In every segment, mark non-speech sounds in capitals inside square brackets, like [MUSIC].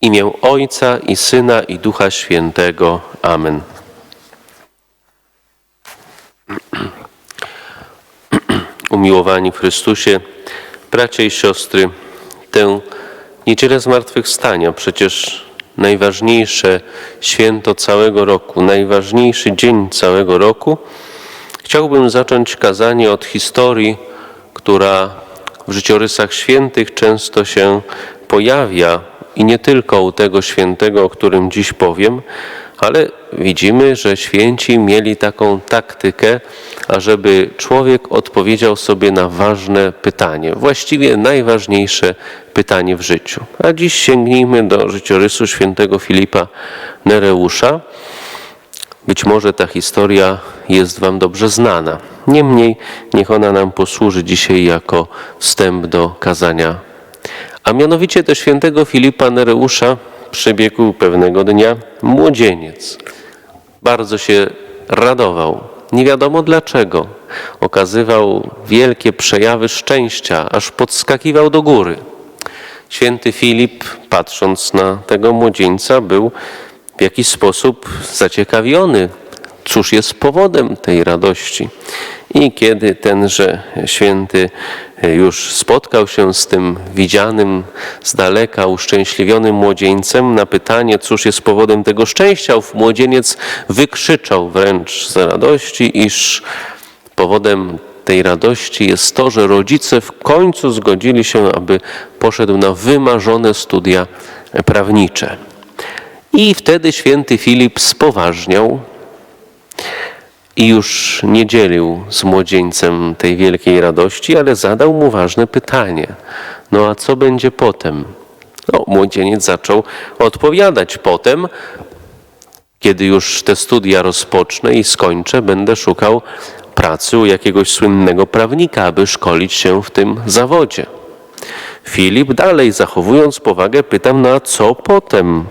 imię Ojca i Syna i Ducha Świętego. Amen. [CLEARS THROAT] Umiłowani w Chrystusie, bracia i siostry, tę niedzielę zmartwychwstania, przecież najważniejsze święto całego roku, najważniejszy dzień całego roku, chciałbym zacząć kazanie od historii, która w życiorysach świętych często się pojawia i nie tylko u tego świętego, o którym dziś powiem, ale widzimy, że święci mieli taką taktykę, ażeby człowiek odpowiedział sobie na ważne pytanie, właściwie najważniejsze pytanie w życiu. A dziś sięgnijmy do życiorysu świętego Filipa Nereusza. Być może ta historia jest Wam dobrze znana. Niemniej niech ona nam posłuży dzisiaj jako wstęp do kazania. A mianowicie do świętego Filipa Nereusza przybiegł pewnego dnia młodzieniec. Bardzo się radował. Nie wiadomo dlaczego. Okazywał wielkie przejawy szczęścia, aż podskakiwał do góry. Święty Filip, patrząc na tego młodzieńca, był w jakiś sposób zaciekawiony, cóż jest powodem tej radości. I kiedy tenże święty już spotkał się z tym widzianym z daleka, uszczęśliwionym młodzieńcem, na pytanie, cóż jest powodem tego szczęścia, ów młodzieniec wykrzyczał wręcz z radości, iż powodem tej radości jest to, że rodzice w końcu zgodzili się, aby poszedł na wymarzone studia prawnicze. I wtedy święty Filip spoważniał i już nie dzielił z młodzieńcem tej wielkiej radości, ale zadał mu ważne pytanie. No a co będzie potem? No, młodzieniec zaczął odpowiadać. Potem, kiedy już te studia rozpocznę i skończę, będę szukał pracy u jakiegoś słynnego prawnika, aby szkolić się w tym zawodzie. Filip dalej, zachowując powagę, pytam, no a co potem?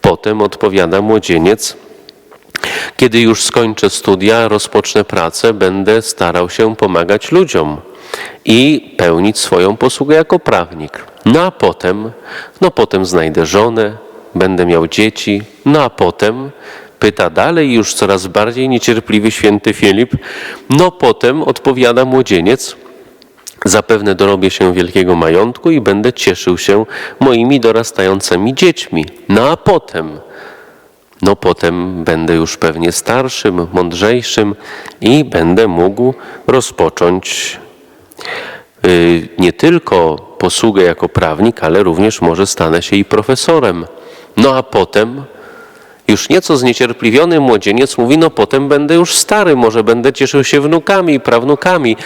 Potem odpowiada młodzieniec, kiedy już skończę studia, rozpocznę pracę, będę starał się pomagać ludziom i pełnić swoją posługę jako prawnik. No a potem, no potem znajdę żonę, będę miał dzieci, no a potem pyta dalej już coraz bardziej niecierpliwy święty Filip, no potem odpowiada młodzieniec, Zapewne dorobię się wielkiego majątku i będę cieszył się moimi dorastającymi dziećmi. No a potem, no potem będę już pewnie starszym, mądrzejszym i będę mógł rozpocząć y, nie tylko posługę jako prawnik, ale również może stanę się i profesorem. No a potem już nieco zniecierpliwiony młodzieniec mówi, no potem będę już stary, może będę cieszył się wnukami i prawnukami.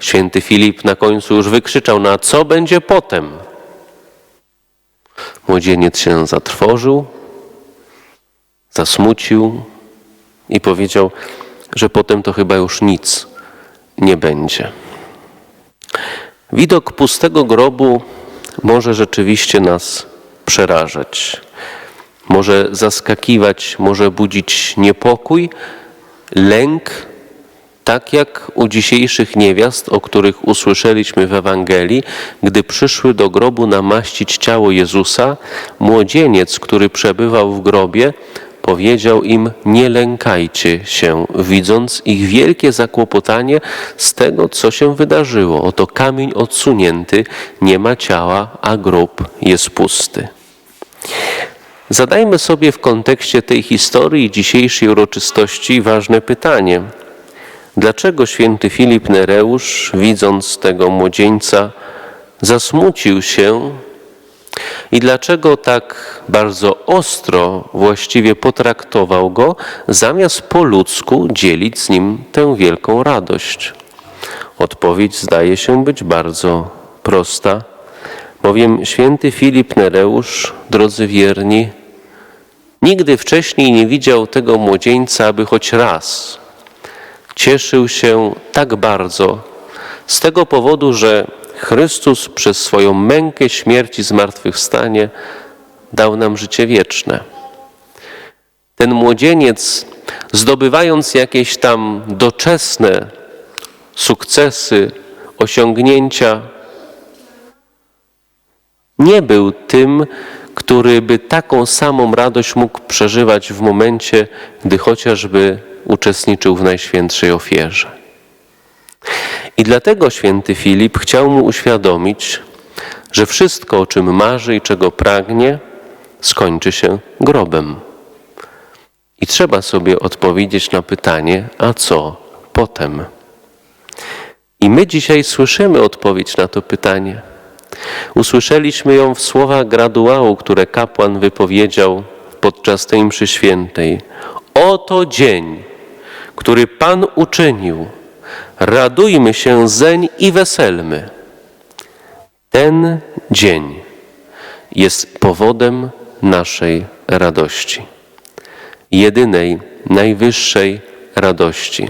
Święty Filip na końcu już wykrzyczał, na co będzie potem? Młodzieniec się zatrwożył, zasmucił i powiedział, że potem to chyba już nic nie będzie. Widok pustego grobu może rzeczywiście nas przerażać, może zaskakiwać, może budzić niepokój, lęk, tak jak u dzisiejszych niewiast, o których usłyszeliśmy w Ewangelii, gdy przyszły do grobu namaścić ciało Jezusa, młodzieniec, który przebywał w grobie, powiedział im: Nie lękajcie się, widząc ich wielkie zakłopotanie z tego, co się wydarzyło. Oto kamień odsunięty, nie ma ciała, a grób jest pusty. Zadajmy sobie w kontekście tej historii dzisiejszej uroczystości ważne pytanie. Dlaczego święty Filip Nereusz, widząc tego młodzieńca, zasmucił się i dlaczego tak bardzo ostro właściwie potraktował go, zamiast po ludzku dzielić z nim tę wielką radość? Odpowiedź zdaje się być bardzo prosta, bowiem święty Filip Nereusz, drodzy wierni, nigdy wcześniej nie widział tego młodzieńca, aby choć raz cieszył się tak bardzo z tego powodu, że Chrystus przez swoją mękę, śmierć i zmartwychwstanie dał nam życie wieczne. Ten młodzieniec, zdobywając jakieś tam doczesne sukcesy, osiągnięcia, nie był tym, który by taką samą radość mógł przeżywać w momencie, gdy chociażby uczestniczył w Najświętszej ofierze. I dlatego święty Filip chciał mu uświadomić, że wszystko, o czym marzy i czego pragnie, skończy się grobem. I trzeba sobie odpowiedzieć na pytanie, a co potem? I my dzisiaj słyszymy odpowiedź na to pytanie. Usłyszeliśmy ją w słowach graduału, które kapłan wypowiedział podczas tej mszy świętej. Oto dzień, który Pan uczynił. Radujmy się zeń i weselmy. Ten dzień jest powodem naszej radości. Jedynej, najwyższej radości.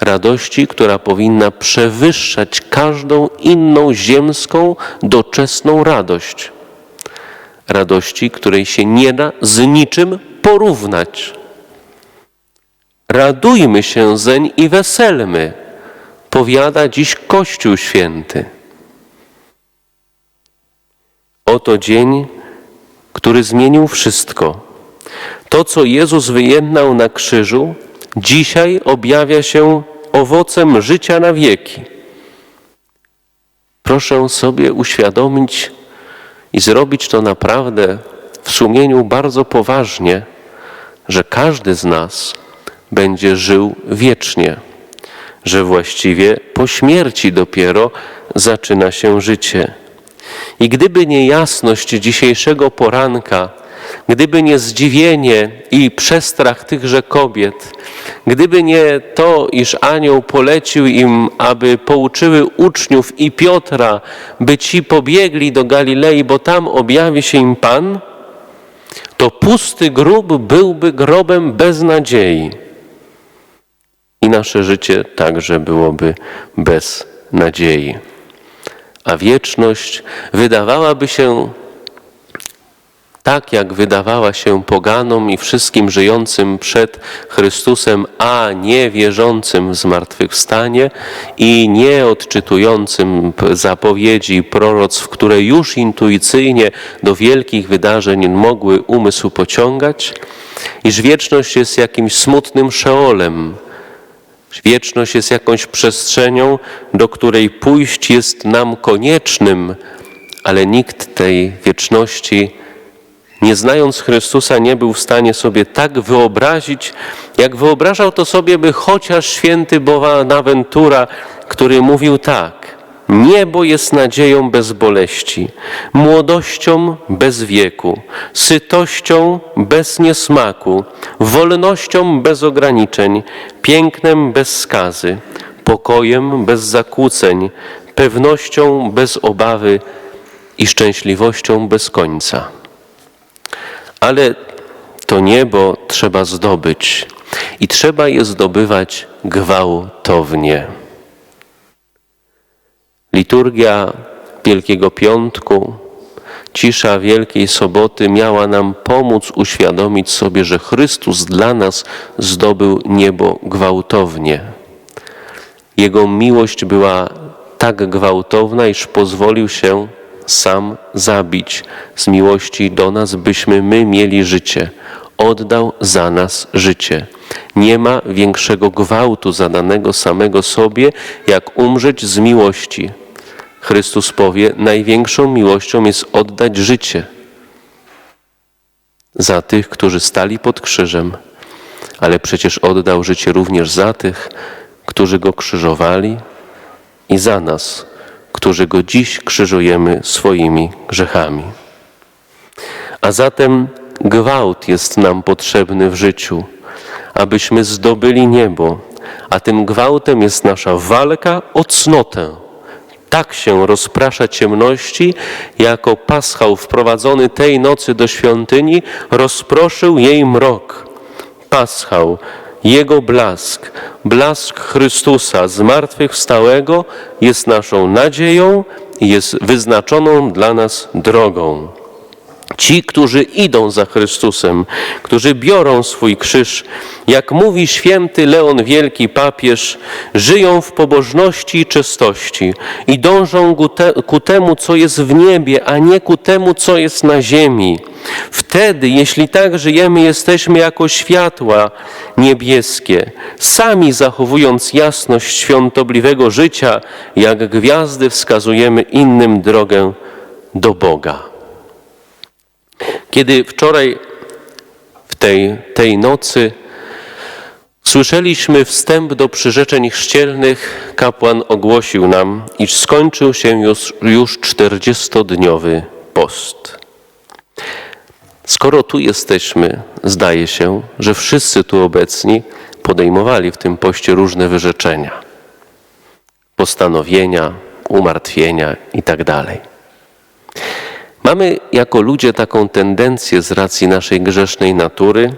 Radości, która powinna przewyższać każdą inną ziemską, doczesną radość. Radości, której się nie da z niczym porównać. Radujmy się zeń i weselmy, powiada dziś Kościół Święty. Oto dzień, który zmienił wszystko. To, co Jezus wyjednał na krzyżu, dzisiaj objawia się owocem życia na wieki. Proszę sobie uświadomić i zrobić to naprawdę w sumieniu bardzo poważnie, że każdy z nas będzie żył wiecznie, że właściwie po śmierci dopiero zaczyna się życie. I gdyby nie jasność dzisiejszego poranka, gdyby nie zdziwienie i przestrach tychże kobiet, gdyby nie to, iż anioł polecił im, aby pouczyły uczniów i Piotra, by ci pobiegli do Galilei, bo tam objawi się im Pan, to pusty grób byłby grobem bez nadziei. I nasze życie także byłoby bez nadziei. A wieczność wydawałaby się tak, jak wydawała się poganom i wszystkim żyjącym przed Chrystusem, a nie wierzącym w zmartwychwstanie i nie odczytującym zapowiedzi i proroctw, które już intuicyjnie do wielkich wydarzeń mogły umysł pociągać, iż wieczność jest jakimś smutnym szeolem, Wieczność jest jakąś przestrzenią, do której pójść jest nam koniecznym, ale nikt tej wieczności, nie znając Chrystusa, nie był w stanie sobie tak wyobrazić, jak wyobrażał to sobie by chociaż święty Bonaventura, który mówił tak. Niebo jest nadzieją bez boleści, młodością bez wieku, sytością bez niesmaku, wolnością bez ograniczeń, pięknem bez skazy, pokojem bez zakłóceń, pewnością bez obawy i szczęśliwością bez końca. Ale to niebo trzeba zdobyć i trzeba je zdobywać gwałtownie. Liturgia Wielkiego Piątku, cisza Wielkiej Soboty miała nam pomóc uświadomić sobie, że Chrystus dla nas zdobył niebo gwałtownie. Jego miłość była tak gwałtowna, iż pozwolił się sam zabić z miłości do nas, byśmy my mieli życie. Oddał za nas życie. Nie ma większego gwałtu zadanego samego sobie, jak umrzeć z miłości. Chrystus powie, największą miłością jest oddać życie za tych, którzy stali pod krzyżem, ale przecież oddał życie również za tych, którzy go krzyżowali i za nas, którzy go dziś krzyżujemy swoimi grzechami. A zatem gwałt jest nam potrzebny w życiu, abyśmy zdobyli niebo, a tym gwałtem jest nasza walka o cnotę tak się rozprasza ciemności, jako paschał wprowadzony tej nocy do świątyni, rozproszył jej mrok. Paschał, jego blask, blask Chrystusa zmartwychwstałego jest naszą nadzieją jest wyznaczoną dla nas drogą. Ci, którzy idą za Chrystusem, którzy biorą swój krzyż, jak mówi święty Leon Wielki papież, żyją w pobożności i czystości i dążą ku, te, ku temu, co jest w niebie, a nie ku temu, co jest na ziemi. Wtedy, jeśli tak żyjemy, jesteśmy jako światła niebieskie, sami zachowując jasność świątobliwego życia, jak gwiazdy wskazujemy innym drogę do Boga. Kiedy wczoraj w tej, tej nocy słyszeliśmy wstęp do przyrzeczeń chrzcielnych, kapłan ogłosił nam, iż skończył się już, już 40-dniowy post. Skoro tu jesteśmy, zdaje się, że wszyscy tu obecni podejmowali w tym poście różne wyrzeczenia, postanowienia, umartwienia itd. Mamy jako ludzie taką tendencję z racji naszej grzesznej natury,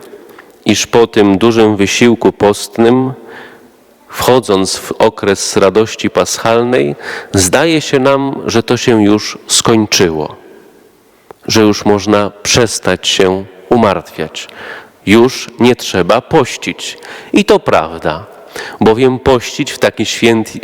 iż po tym dużym wysiłku postnym, wchodząc w okres radości paschalnej, zdaje się nam, że to się już skończyło, że już można przestać się umartwiać, już nie trzeba pościć. I to prawda, bowiem pościć w takie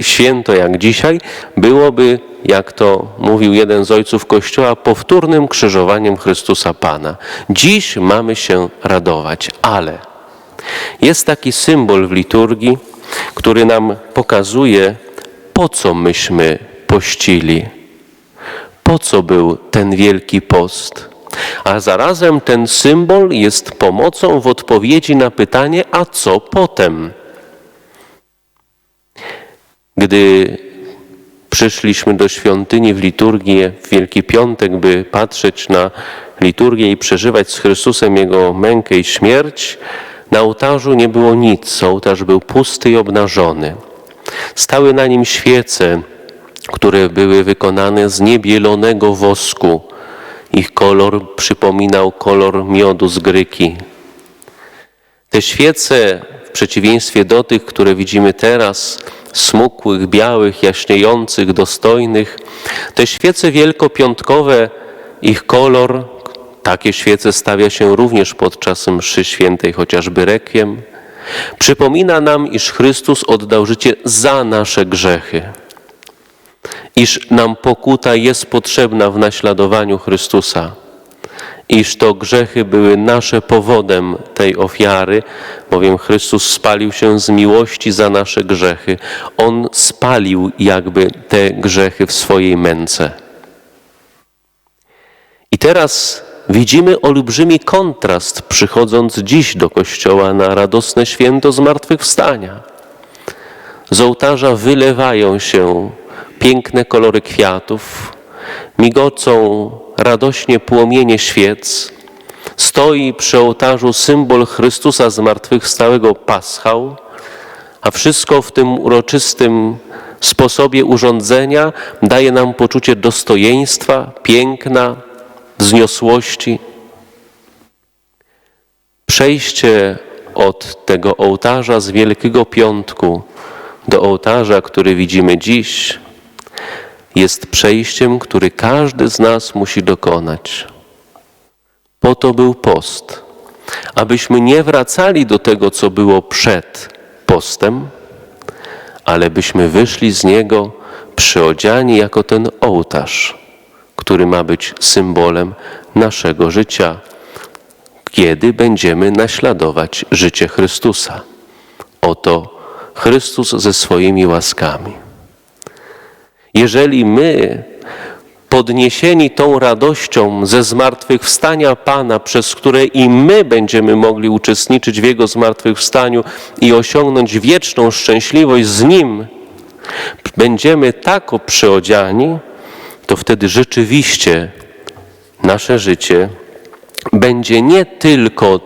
święto jak dzisiaj byłoby jak to mówił jeden z ojców Kościoła, powtórnym krzyżowaniem Chrystusa Pana. Dziś mamy się radować, ale jest taki symbol w liturgii, który nam pokazuje, po co myśmy pościli, po co był ten wielki post. A zarazem ten symbol jest pomocą w odpowiedzi na pytanie, a co potem? Gdy przyszliśmy do świątyni w liturgię w Wielki Piątek, by patrzeć na liturgię i przeżywać z Chrystusem Jego mękę i śmierć, na ołtarzu nie było nic, ołtarz był pusty i obnażony. Stały na nim świece, które były wykonane z niebielonego wosku. Ich kolor przypominał kolor miodu z gryki. Te świece, w przeciwieństwie do tych, które widzimy teraz, smukłych, białych, jaśniejących, dostojnych. Te świece wielkopiątkowe, ich kolor, takie świece stawia się również podczas mszy świętej, chociażby rekiem. Przypomina nam, iż Chrystus oddał życie za nasze grzechy, iż nam pokuta jest potrzebna w naśladowaniu Chrystusa iż to grzechy były nasze powodem tej ofiary, bowiem Chrystus spalił się z miłości za nasze grzechy. On spalił jakby te grzechy w swojej męce. I teraz widzimy olbrzymi kontrast, przychodząc dziś do kościoła na radosne święto zmartwychwstania. Z ołtarza wylewają się piękne kolory kwiatów, migocą radośnie płomienie świec, stoi przy ołtarzu symbol Chrystusa zmartwychwstałego paschał, a wszystko w tym uroczystym sposobie urządzenia daje nam poczucie dostojeństwa, piękna, wzniosłości. Przejście od tego ołtarza z Wielkiego Piątku do ołtarza, który widzimy dziś, jest przejściem, który każdy z nas musi dokonać. Po to był post, abyśmy nie wracali do tego, co było przed postem, ale byśmy wyszli z niego przyodziani jako ten ołtarz, który ma być symbolem naszego życia, kiedy będziemy naśladować życie Chrystusa. Oto Chrystus ze swoimi łaskami. Jeżeli my, podniesieni tą radością ze zmartwychwstania Pana, przez które i my będziemy mogli uczestniczyć w Jego zmartwychwstaniu i osiągnąć wieczną szczęśliwość z Nim, będziemy tak przyodziani, to wtedy rzeczywiście nasze życie będzie nie tylko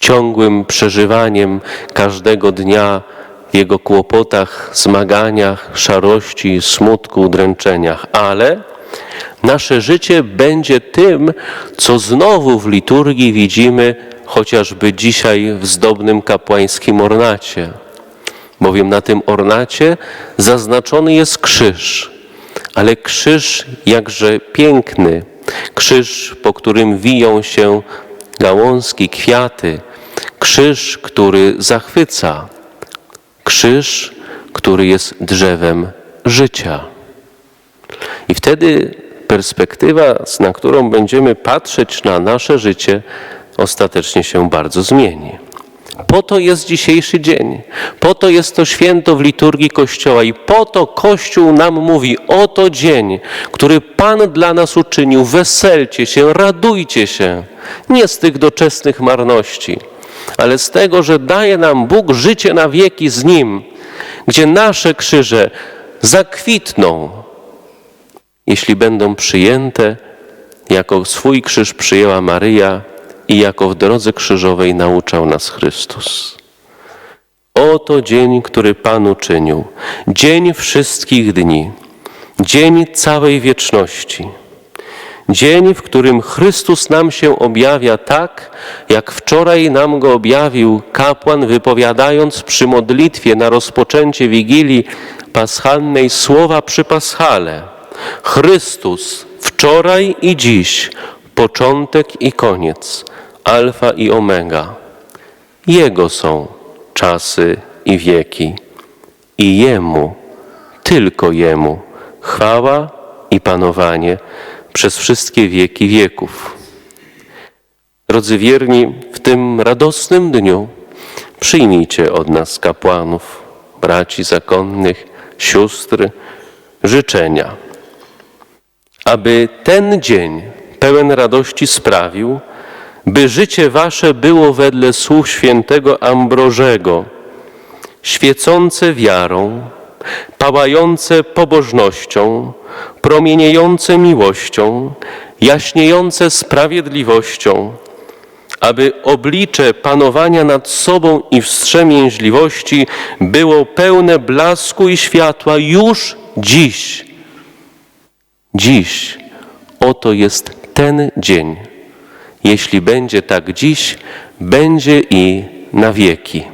ciągłym przeżywaniem każdego dnia jego kłopotach, zmaganiach, szarości, smutku, dręczeniach, ale nasze życie będzie tym, co znowu w liturgii widzimy chociażby dzisiaj w zdobnym kapłańskim ornacie. Bowiem na tym ornacie zaznaczony jest krzyż, ale krzyż jakże piękny, krzyż, po którym wiją się gałązki, kwiaty, krzyż, który zachwyca, krzyż, który jest drzewem życia. I wtedy perspektywa, na którą będziemy patrzeć na nasze życie, ostatecznie się bardzo zmieni. Po to jest dzisiejszy dzień, po to jest to święto w liturgii Kościoła i po to Kościół nam mówi: oto dzień, który Pan dla nas uczynił, weselcie się, radujcie się, nie z tych doczesnych marności, ale z tego, że daje nam Bóg życie na wieki z Nim, gdzie nasze krzyże zakwitną, jeśli będą przyjęte, jako swój krzyż przyjęła Maryja i jako w drodze krzyżowej nauczał nas Chrystus. Oto dzień, który Pan uczynił, dzień wszystkich dni, dzień całej wieczności. Dzień, w którym Chrystus nam się objawia tak, jak wczoraj nam go objawił kapłan, wypowiadając przy modlitwie na rozpoczęcie Wigilii Paschalnej słowa przy Paschale. Chrystus wczoraj i dziś, początek i koniec, alfa i omega. Jego są czasy i wieki. I Jemu, tylko Jemu, chwała i panowanie przez wszystkie wieki wieków. Drodzy wierni, w tym radosnym dniu przyjmijcie od nas kapłanów, braci zakonnych, sióstr, życzenia, aby ten dzień pełen radości sprawił, by życie wasze było wedle słów świętego Ambrożego, świecące wiarą, pałające pobożnością, promieniejące miłością, jaśniejące sprawiedliwością, aby oblicze panowania nad sobą i wstrzemięźliwości było pełne blasku i światła już dziś. Dziś oto jest ten dzień. Jeśli będzie tak dziś, będzie i na wieki.